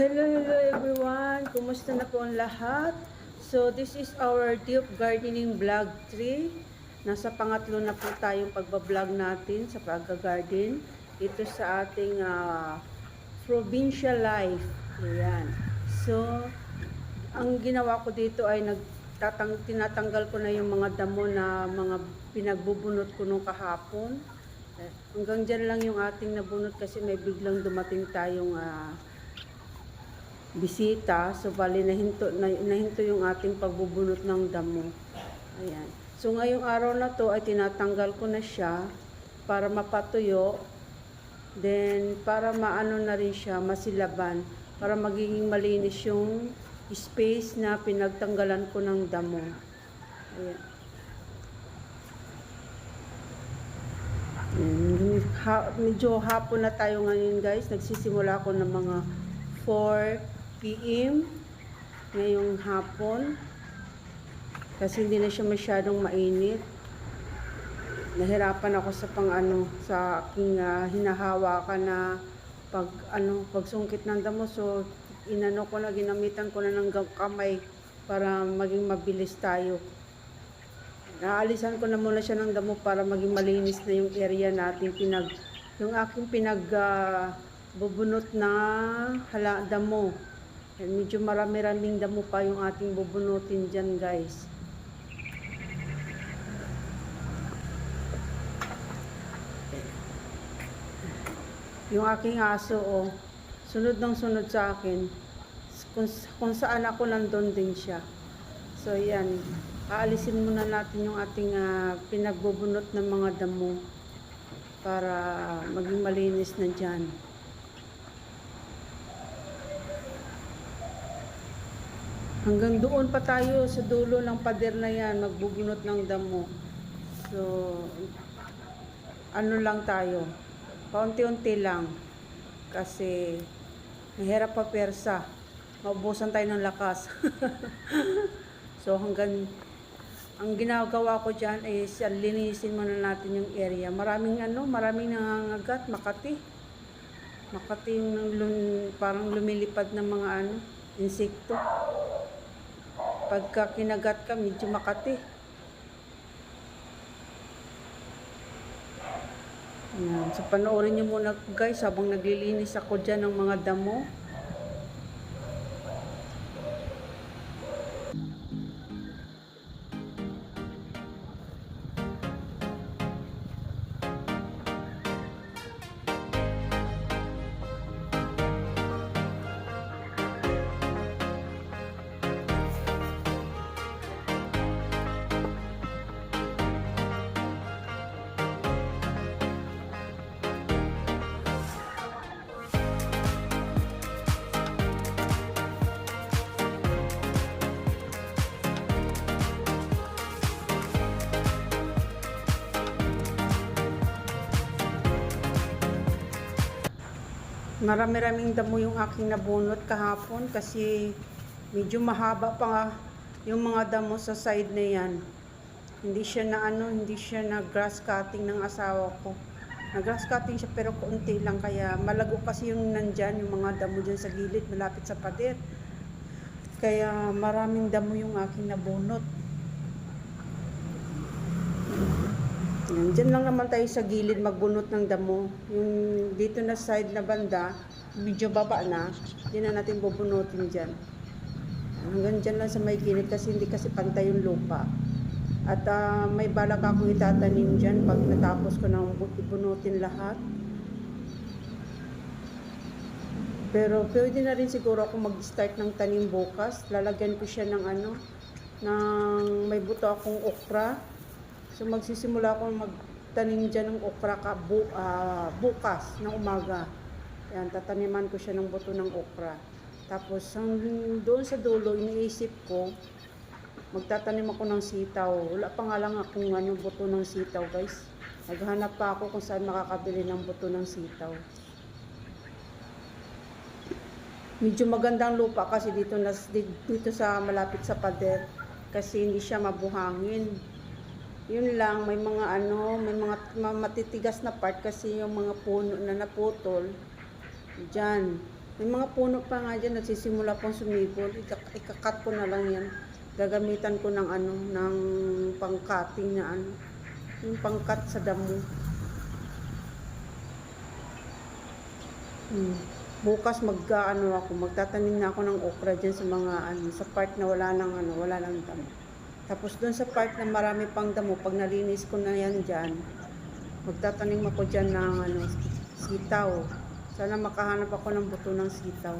Hello, hello everyone. Kumusta na po ang lahat? So, this is our deep gardening vlog 3. Nasa pangatlo na po tayong pagbablog natin sa pagga-garden. Ito sa ating ah, provincial life. Ayan. So, ang ginawa ko dito ay nagtatang tinatanggal ko na yung mga damo na mga pinagbubunot ko nung kahapon. Hanggang dyan lang yung ating nabunot kasi may biglang dumating tayong ah, bisita. So, bali, nahinto, na, nahinto yung ating pagbubunot ng damo. Ayan. So, ngayong araw na to ay tinatanggal ko na siya para mapatuyo. Then, para maano na rin siya, masilaban. Para magiging malinis yung space na pinagtanggalan ko ng damo. Ayan. Ha, medyo hapon na tayo ngayon guys. Nagsisimula ako ng mga 4 p.m. ngayong hapon. Kasi hindi na siya masyadong mainit. Nahirapan ako sa pang ano, sa aking ah, hinahawakan na pag ano, pagsungkit ng damo. So, inano ko na, ginamitan ko na ng kamay para maging mabilis tayo. Naalisan ko na muna siya ng damo para maging malinis na yung area natin pinag yung aking pinag ah, bubunot na hala damo. And medyo marami-raming damo pa yung ating bubunutin dyan guys. Yung aking aso oh, sunod ng sunod sa akin. Kung, kung saan ako nandun din siya. So yan, aalisin muna natin yung ating ah, pinagbubunot ng mga damo para maging malinis na dyan. Hanggang doon pa tayo sa dulo ng pader na yan, magbubunot ng damo. So, ano lang tayo, paunti-unti lang. Kasi, mahirap pa persa. Maubusan tayo ng lakas. so, hanggang, ang ginagawa ko dyan is, linisin muna natin yung area. Maraming ano, maraming nangangagat, makati. Makati yung lum- parang lumilipad ng mga ano, insekto. Pagka kinagat ka, medyo makati. Yan. So, panoorin nyo muna guys habang naglilinis ako dyan ng mga damo. Marami-raming damo yung aking nabunot kahapon kasi medyo mahaba pa nga yung mga damo sa side na yan. Hindi siya na ano, hindi siya na grass cutting ng asawa ko. Na grass cutting siya pero konti lang kaya malago kasi yung nandyan, yung mga damo dyan sa gilid malapit sa pader. Kaya maraming damo yung aking nabunot. Yan, dyan lang naman tayo sa gilid magbunot ng damo. Yung dito na side na banda, medyo baba na, hindi na natin bubunutin dyan. Hanggang dyan lang sa may gilid kasi hindi kasi pantay yung lupa. At ah, may balak akong itatanim dyan pag natapos ko nang bu- ibunutin lahat. Pero pwede na rin siguro ako mag-start ng tanim bukas. Lalagyan ko siya ng ano, ng may buto akong okra. So magsisimula ako magtanim dyan ng okra ka bu, ah, bukas ng umaga. Yan, tataniman ko siya ng buto ng okra. Tapos hanggang doon sa dulo, iniisip ko, magtatanim ako ng sitaw. Wala pa nga lang akong ano, buto ng sitaw, guys. Naghanap pa ako kung saan makakabili ng buto ng sitaw. Medyo magandang lupa kasi dito, nas, dito sa malapit sa pader kasi hindi siya mabuhangin. Yun lang, may mga ano, may mga ma- matitigas na part kasi yung mga puno na naputol, dyan, May mga puno pa nga dyan, nagsisimula pang sumibol. Ika- ikakat ko na lang yan. Gagamitan ko ng ano, ng pangcutting na ano. Yung pangkat sa damo. Hmm. Bukas mag ano ako, magtatanim na ako ng okra diyan sa mga ano, sa part na wala nang ano, wala nang damo. Tapos doon sa part na marami pang damo, pag nalinis ko na yan diyan, magtatanim ako diyan ng ano, sitaw. Sana makahanap ako ng buto ng sitaw.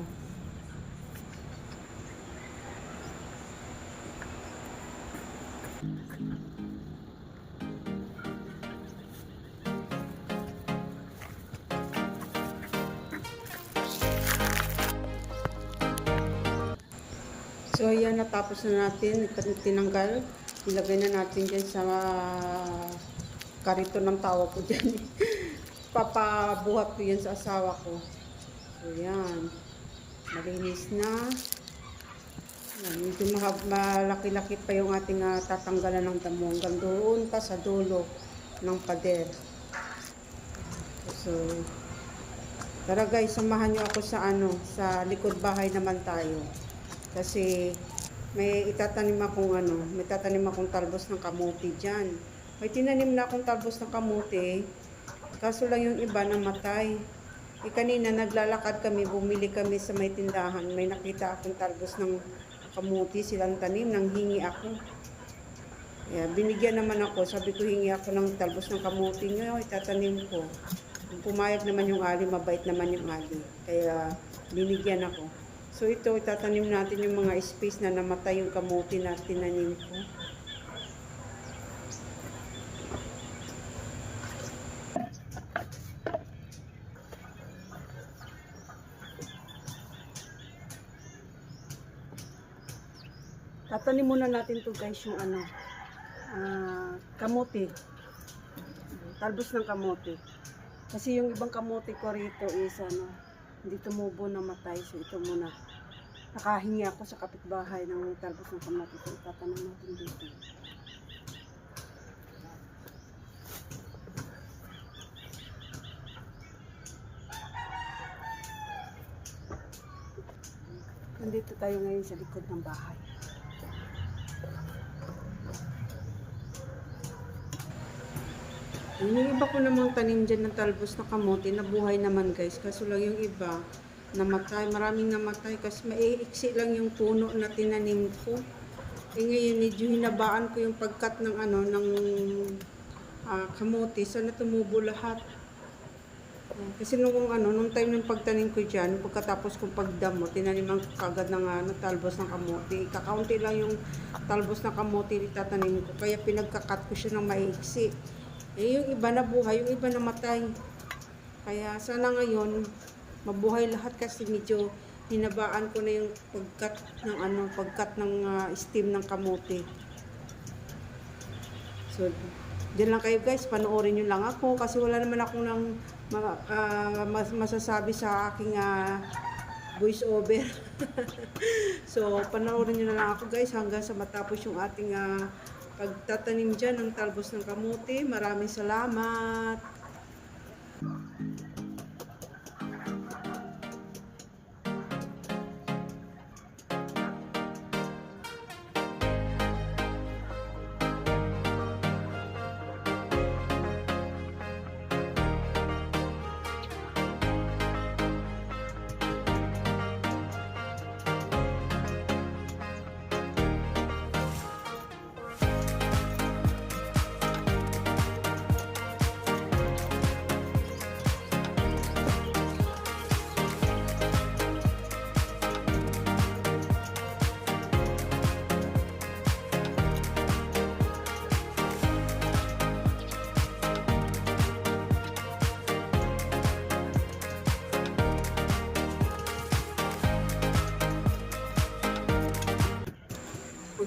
So ayan, natapos na natin. Tinanggal. Ilagay na natin dyan sa karito ng tawag ko dyan. Papabuhat ko yan sa asawa ko. So yan. Malinis na. Yan, medyo malaki-laki pa yung ating ah, tatanggalan ng damo. Hanggang doon pa sa dulo ng pader. So, tara guys, samahan nyo ako sa ano, sa likod bahay naman tayo. Kasi may itatanim akong ano, may tatanim akong talbos ng kamuti diyan. May tinanim na akong talbos ng kamuti. Kaso lang yung iba namatay. Eh kanina naglalakad kami, bumili kami sa may tindahan. May nakita akong talbos ng kamuti, silang tanim, nang hingi ako. Kaya binigyan naman ako, sabi ko hingi ako ng talbos ng kamuti nyo, itatanim ko. Pumayag naman yung ali, mabait naman yung ali. Kaya binigyan ako. So ito, itatanim natin yung mga space na namatay yung kamuti na tinanim ko. Tatanim muna natin to guys yung ano, ah, kamuti. Talbos ng kamuti. Kasi yung ibang kamuti ko rito is ano, hindi tumubo na matay. So ito muna. Nakahingi ako sa kapitbahay ng talbos ng kamuti. So itatanim natin dito. Nandito tayo ngayon sa likod ng bahay. Yung iba ko namang tanim dyan ng talbos na kamote, nabuhay naman guys. Kaso lang yung iba, namatay. Maraming namatay kasi maiiksi lang yung puno na tinanim ko. Eh ngayon, medyo hinabaan ko yung pagkat ng ano, ng ah, kamote. Sana tumubo lahat. Ah, Kasi nung ano, nung time ng pagtanim ko dyan, pagkatapos kong pagdamo, tinaniman ko kagad ng ano, talbos ng kamote. Kakaunti lang yung talbos ng kamote itatanim ko. Kaya pinagkakat ko siya ng maiksi. Eh, yung iba nabuhay, yung iba namatay. Kaya sana ngayon, mabuhay lahat kasi medyo hinabaan ko na yung pagkat ng ano, pagkat ng ah, stem ng kamote. So, diyan lang kayo guys, panoorin nyo lang ako kasi wala naman ma- ah, mas, masasabi sa aking ah, voice over. so, panoorin nyo na lang ako guys hanggang sa matapos yung ating ah, pagtatanim dyan ng talbos ng kamuti. Maraming salamat.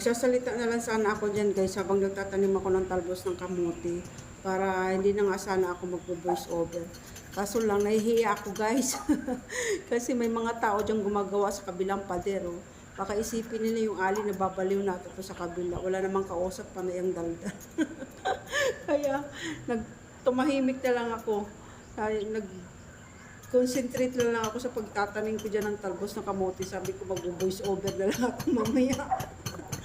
Magsasalita na lang sana ako dyan guys habang nagtatanim ako ng talbos ng kamuti para hindi na nga sana ako magpo-voice over. Kaso lang, nahihiya ako guys. Kasi may mga tao dyan gumagawa sa kabilang padero. Baka isipin nila yung ali na babaliw natin po sa kabila. Wala namang kausap pa na yung daldal. Kaya, nag, tumahimik na lang ako. Nag, concentrate na lang ako sa pagtatanim ko dyan ng talbos ng kamote. Sabi ko mag-voice over na lang ako mamaya.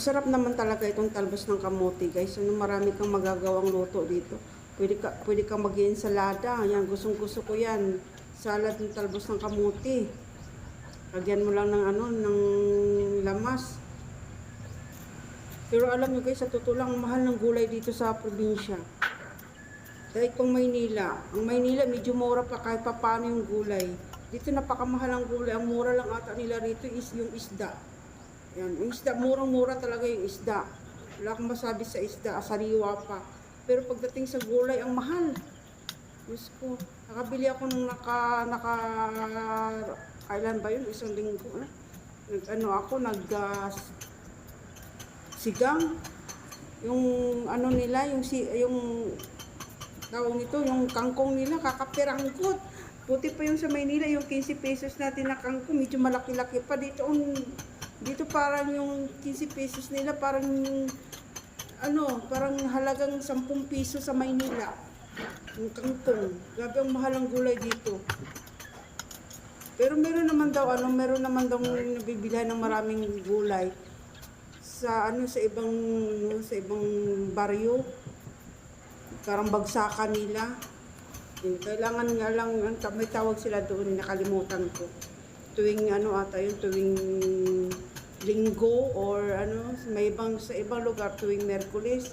Masarap naman talaga itong talbos ng kamote, guys. Ano, marami kang magagawang luto dito. Pwede ka, pwede kang mag ensalada Yan, gustong gusto ko yan. Salad ng talbos ng kamote. Lagyan mo lang ng ano, ng lamas. Pero alam nyo guys, sa totoo lang, ang mahal ng gulay dito sa probinsya. Dahil pang Maynila. Ang Maynila, medyo mura pa kahit pa paano yung gulay. Dito napakamahal ang gulay. Ang mura lang ata nila rito is yung isda. Yan, yung isda, murang-mura talaga yung isda. Wala akong masabi sa isda, sariwa pa. Pero pagdating sa gulay, ang mahal. Diyos ko, nakabili ako nung naka, naka, kailan ba yun? Isang linggo, ano? Nag, ano ako, nag, ah, sigang. Yung, ano nila, yung, si, yung, tawag nito, yung kangkong nila, kakapirangkot. Puti pa yung sa Maynila, yung 15 pesos natin na kangkong, medyo malaki-laki pa. Dito, ang, dito parang yung 15 pesos nila, parang ano, parang halagang 10 piso sa Maynila. Yung kangkong. Grabe ang mahal ang gulay dito. Pero meron naman daw, ano, meron naman daw nabibilhan ng maraming gulay sa ano sa ibang ano, sa ibang baryo. Parang bagsakan nila. Yun, Kailangan nga lang, ang- may tawag sila doon, nakalimutan ko. Tuwing ano ata yun, tuwing linggo or ano, may ibang, sa ibang lugar tuwing Merkulis.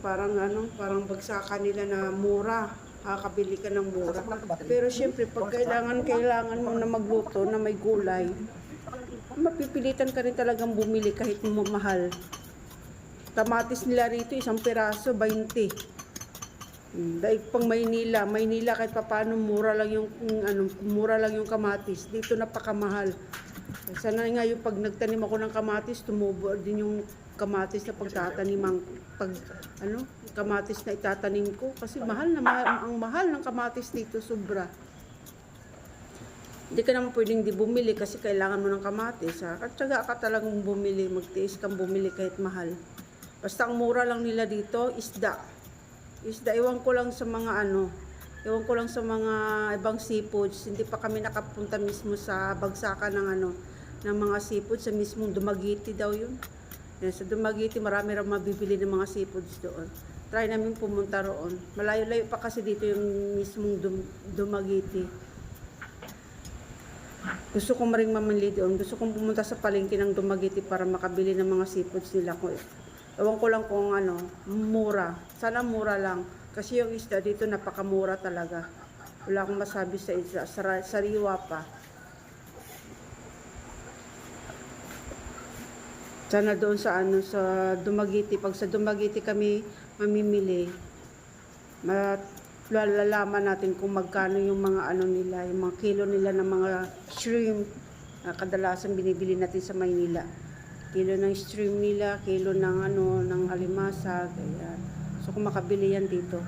Parang ano, parang bagsakan nila na mura. Kakabili ka ng mura. Pero syempre, pag kailangan, kailangan mo na magluto na may gulay, mapipilitan ka rin talagang bumili kahit mo mahal. Kamatis nila rito, isang piraso, 20. Hmm, Dahil pang Maynila, Maynila kahit papaano mura lang yung yung ano, mura lang yung kamatis. Dito napakamahal. Sana nga yung pag nagtanim ako ng kamatis, tumubo din yung kamatis na pagtatanim pag ano, kamatis na itatanim ko kasi mahal na mahal, ang mahal ng kamatis dito sobra. Hindi ka naman pwedeng di bumili kasi kailangan mo ng kamatis. Ha? At syaga ka talagang bumili, magtiis kang bumili kahit mahal. Basta ang mura lang nila dito, isda. Isda, iwan ko lang sa mga ano, iwan ko lang sa mga ibang seafoods. Hindi pa kami nakapunta mismo sa bagsakan ng ano, ng mga seafoods. Sa mismong Dumagiti daw yun. Yan, sa Dumagiti, marami rin mabibili ng mga seafoods doon. Try namin pumunta roon. Malayo-layo pa kasi dito yung mismong Dum- Dumagiti. Gusto ko maring mamili doon. Gusto kong pumunta sa palengke ng Dumagiti para makabili ng mga seafoods nila. Kung- Ewan ko lang kung ano, mura. Sana mura lang. Kasi yung isda dito napakamura talaga. Wala akong masabi sa isda. Sara- sariwa pa. Sana doon sa ano sa Dumagiti. Pag sa Dumagiti kami mamimili, mat lalalaman natin kung magkano yung mga ano nila, yung mga kilo nila ng mga shrimp na kadalasan binibili natin sa Maynila. Kilo ng shrimp nila, kilo ng ano, ng alimasa, kaya so kung makabili yan dito.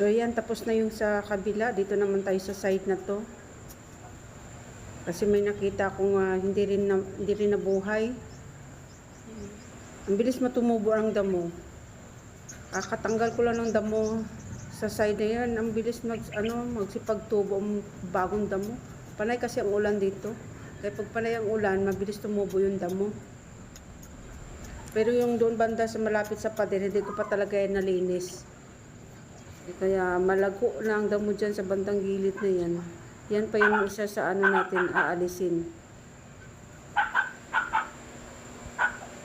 So ayan, tapos na yung sa kabila. Dito naman tayo sa side na to. Kasi may nakita akong ah, hindi rin na, hindi rin nabuhay. Ang bilis matumubo ang damo. Kakatanggal ko lang ng damo sa side na yan. Ang bilis mag, ano, magsipagtubo ang bagong damo. Panay kasi ang ulan dito. Kaya pag panay ang ulan, mabilis tumubo yung damo. Pero yung doon banda sa malapit sa pader, hindi ko pa talaga yan nalinis. Kaya malago na ang damo dyan sa bandang gilid na yan. Yan pa yung isa sa ano natin aalisin.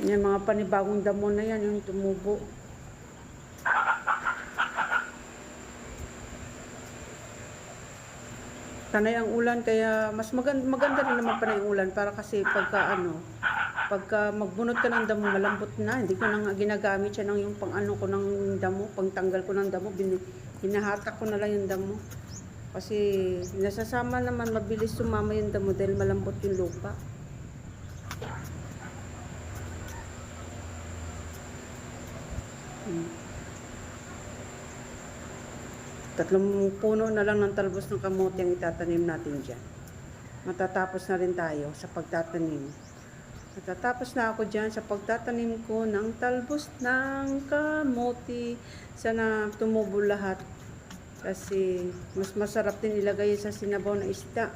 Yan mga panibagong damo na yan, yung tumubo. Panay ang ulan kaya mas maganda, maganda rin naman panay ang ulan para kasi pagka ano, pagka magbunot ka ng damo malambot na, hindi ko nang ginagamit siya ng yung pang ano ko ng damo, pang tanggal ko ng damo, bin, hinahatak ko na lang yung damo. Kasi nasasama naman mabilis sumama yung damo dahil malambot yung lupa. Hmm. Tatlong puno na lang ng talbos ng kamote ang itatanim natin dyan. Matatapos na rin tayo sa pagtatanim. Matatapos na ako dyan sa pagtatanim ko ng talbos ng kamote. Sana tumubo lahat. Kasi mas masarap din ilagay sa sinabaw na isda.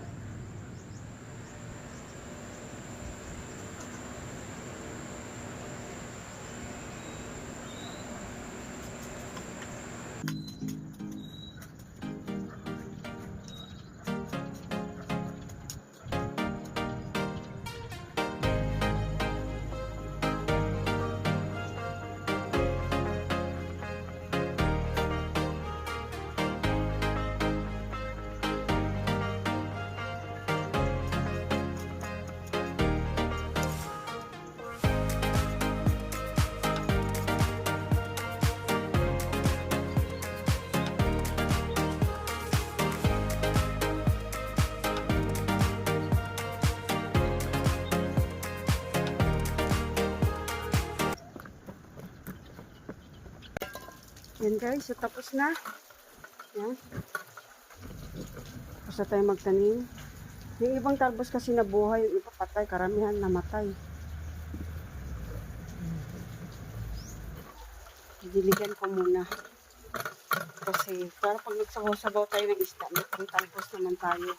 Yan guys, so tapos na. Yan. Tapos na tayo magtanim. Yung ibang talbos kasi nabuhay, yung iba patay, karamihan namatay. Diligan ko muna. Kasi para pag nagsabaw-sabaw tayo ng isda, may talbos naman tayo.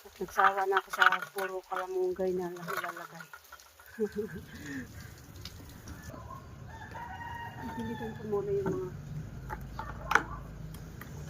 At nagsawa na ako sa puro kalamungay na lang ilalagay. Diligan ko muna yung mga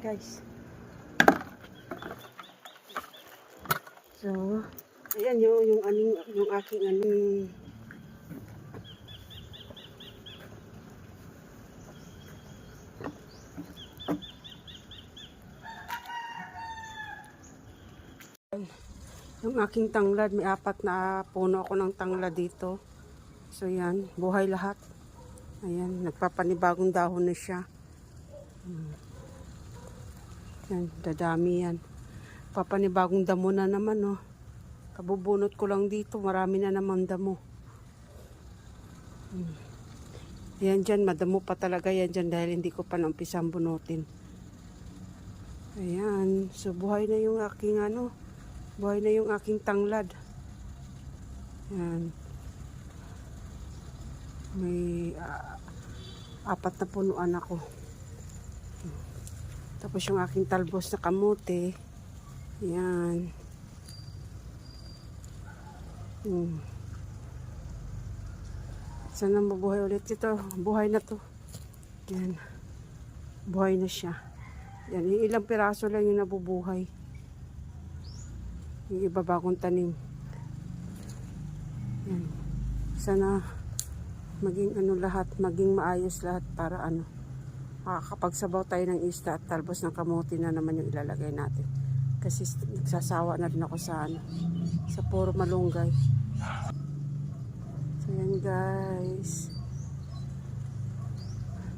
guys. So, ayan yung yung aning yung aking aning yung aking tanglad, may apat na puno ako ng tanglad dito. So yan, buhay lahat. Ayan, nagpapanibagong dahon na siya. Yan, dadami yan. Papanibagong damo na naman, oh. Kabubunot ko lang dito, marami na naman damo. Hmm. Yan dyan, madamo pa talaga yan dyan dahil hindi ko pa naumpisang bunutin. Ayan, so buhay na yung aking ano, buhay na yung aking tanglad. Yan. May ah, apat na punuan ako. Tapos yung aking talbos na kamote. Yan. Hmm. Sana mabuhay ulit ito. Buhay na to. Yan. Buhay na siya. Yan, ilang piraso lang yung nabubuhay. Yung iba bagong tanim. Yan. Sana maging ano lahat, maging maayos lahat para ano. Makakapagsabaw tayo ng isda at talbos ng kamuti na naman yung ilalagay natin. Kasi nagsasawa na rin ako sa ano, sa puro malunggay. So yan guys.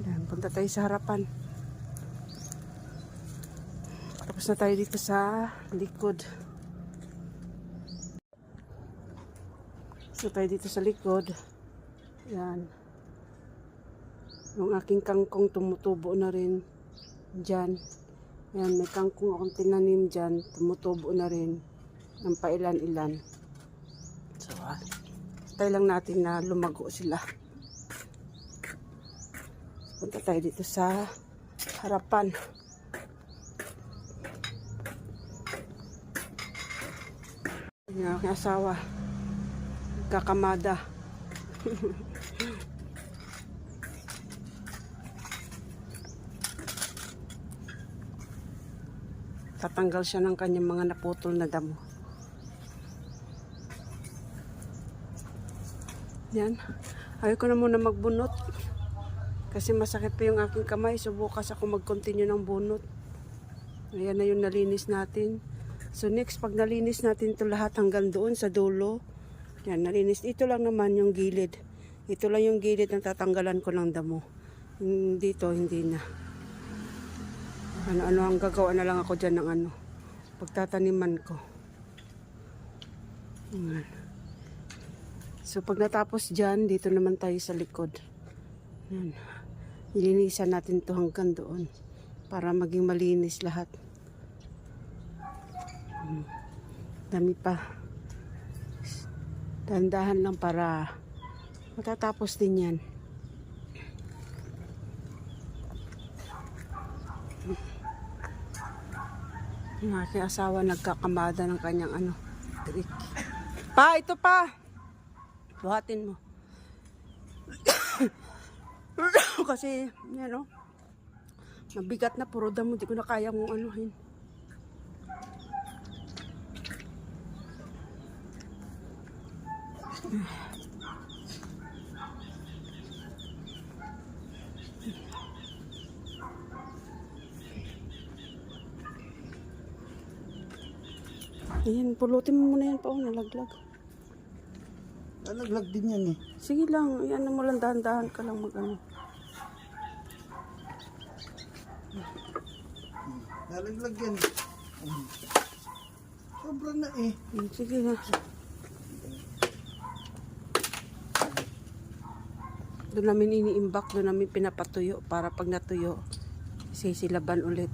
Yan, punta tayo sa harapan. Tapos na tayo dito sa likod. So tayo dito sa likod. Yan. Yung aking kangkong tumutubo na rin dyan. Yan, may kangkong akong tinanim dyan. Tumutubo na rin ng pailan-ilan. So, ah, tayo lang natin na lumago sila. Punta tayo dito sa harapan. Yung aking asawa. Kakamada. Tatanggal siya ng kanyang mga naputol na damo. Yan. Ayaw ko na muna magbunot. Kasi masakit pa yung aking kamay. So bukas ako mag-continue ng bunot. Ayan na yung nalinis natin. So next, pag nalinis natin to lahat hanggang doon sa dulo. Yan, nalinis. Ito lang naman yung gilid. Ito lang yung gilid na tatanggalan ko ng damo. Dito, hindi na. Ano-ano ang gagawa na lang ako dyan ng ano. Pagtataniman ko. Ayan. So pag natapos dyan, dito naman tayo sa likod. Yan. Ilinisan natin to hanggang doon. Para maging malinis lahat. Hmm. Dami pa. Dandahan lang para matatapos din yan. Yung aking asawa nagkakamada ng kanyang ano, trick. Pa, ito pa! Buhatin mo. Kasi, yan o. Mabigat na puro damo. Di ko na kaya mong anuhin. Ayan, pulutin mo muna yan pa. Oh, nalaglag. Nalaglag din yan eh. Sige lang, ayan mo lang, dahan-dahan ka lang mag ano. Nalaglag yan. Sobra na eh. Hmm, Sige na. Doon namin iniimbak, doon namin pinapatuyo para pag natuyo, sisilaban ulit.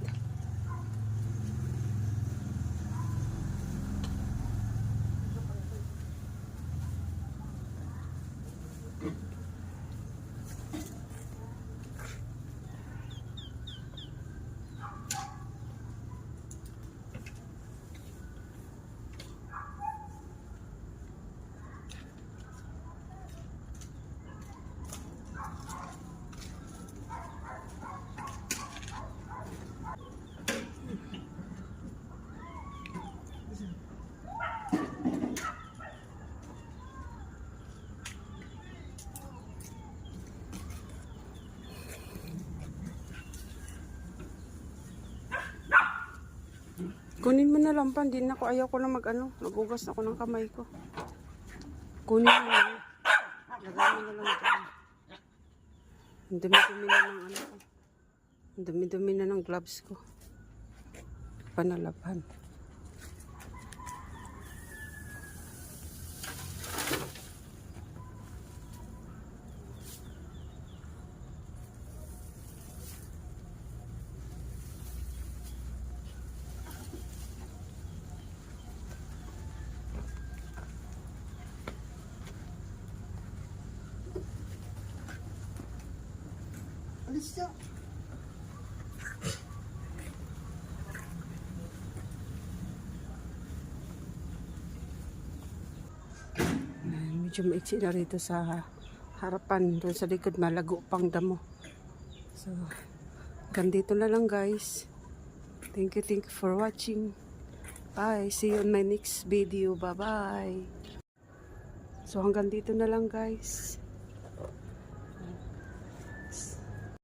Kunin mo na lang pa, hindi na ako, ayaw ko na mag ano, nagugas ako ng kamay ko. Kunin mo na. Lagay mo na lang dyan. Ang dumi-dumi na ng ano ko. Ang dumi-dumi na ng gloves ko. Panalaban. Ayan, Medyo maiksi na rito sa harapan. Doon sa likod, malago pang damo. So, ganito na lang guys. Thank you, thank you for watching. Bye. See you on my next video. Bye-bye. So, hanggang dito na lang guys.